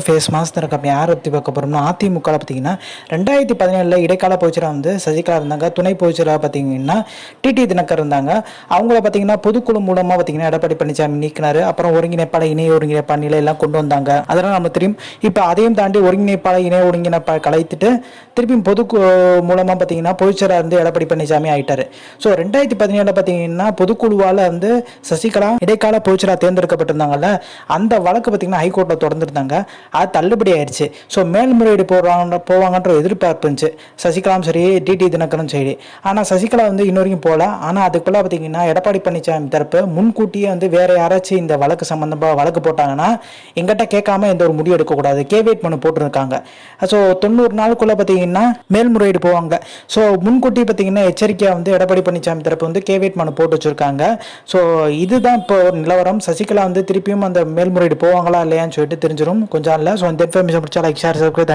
Face mass இருக்க? யார் பற்றி பார்க்க போகிறோம்னா அதிமுகவில் பார்த்தீங்கன்னா ரெண்டாயிரத்தி பதினேழில் இடைக்கால பொதுச்சராக வந்து சசிகலா இருந்தாங்க. துணை பொதுச்சராக பார்த்தீங்கன்னா டிடி தினகர் இருந்தாங்க. அவங்கள பார்த்தீங்கன்னா பொதுக்குழு மூலமாக பார்த்தீங்கன்னா எடப்பாடி பழனிசாமி நீக்கினார். அப்புறம் ஒருங்கிணைப்பாளர் இணை ஒருங்கிணைப்பாளர் நிலை எல்லாம் கொண்டு வந்தாங்க. அதெல்லாம் நம்ம தெரியும் இப்போ அதையும் தாண்டி ஒருங்கிணைப்பாளர் இணை ஒருங்கிணைப்பாளர் கலைத்துட்டு திருப்பியும் பொது மூலமாக பார்த்தீங்கன்னா பொதுச்சராக இருந்து எடப்பாடி பழனிசாமி ஆயிட்டார். ஸோ ரெண்டாயிரத்தி பதினேழில் பார்த்தீங்கன்னா பொதுக்குழுவால் வந்து சசிகலா இடைக்கால பொதுச்சராக தேர்ந்தெடுக்கப்பட்டிருந்தாங்கல்ல அந்த வழக்கு பார்த்தீங்கன்னா ஹைகோர்ட்டில் தொடர்ந்துருந்தாங்க. அது தள்ளுபடி ஆயிடுச்சு ஸோ மேல்முறையீடு போடுறாங்க போவாங்கன்ற எதிர்பார்ப்பு இருந்துச்சு. சசிகலாவும் சரி டிடி தினகரும் சரி. ஆனால் சசிகலா வந்து இன்ன வரைக்கும் போகல. ஆனால் அதுக்குள்ளே பார்த்தீங்கன்னா எடப்பாடி பழனிசாமி தரப்பு முன்கூட்டியே வந்து வேற யாராச்சும் இந்த வழக்கு சம்மந்தமாக வழக்கு போட்டாங்கன்னா எங்கிட்ட கேட்காம எந்த ஒரு முடிவு எடுக்கக்கூடாது. கேவேட் மனு போட்டிருக்காங்க. ஸோ தொண்ணூறு நாளுக்குள்ளே பார்த்தீங்கன்னா மேல்முறையீடு போவாங்க. ஸோ முன்கூட்டி பார்த்தீங்கன்னா எச்சரிக்கையாக வந்து எடப்பாடி பழனிசாமி தரப்பு வந்து கேவேட் மனு போட்டு வச்சுருக்காங்க. ஸோ இதுதான் இப்போ ஒரு நிலவரம். சசிகலா வந்து திருப்பியும் அந்த மேல்முறையீடு போவாங்களா இல்லையான்னு சொல்லிட்டு தெரிஞ்சிடும் கொஞ்சம் இல்லை ஸோ அந்த இன்ஃபர்மேஷன் பிடிச்சா லைக் ஷேர் சப்ஸ்கிரைப்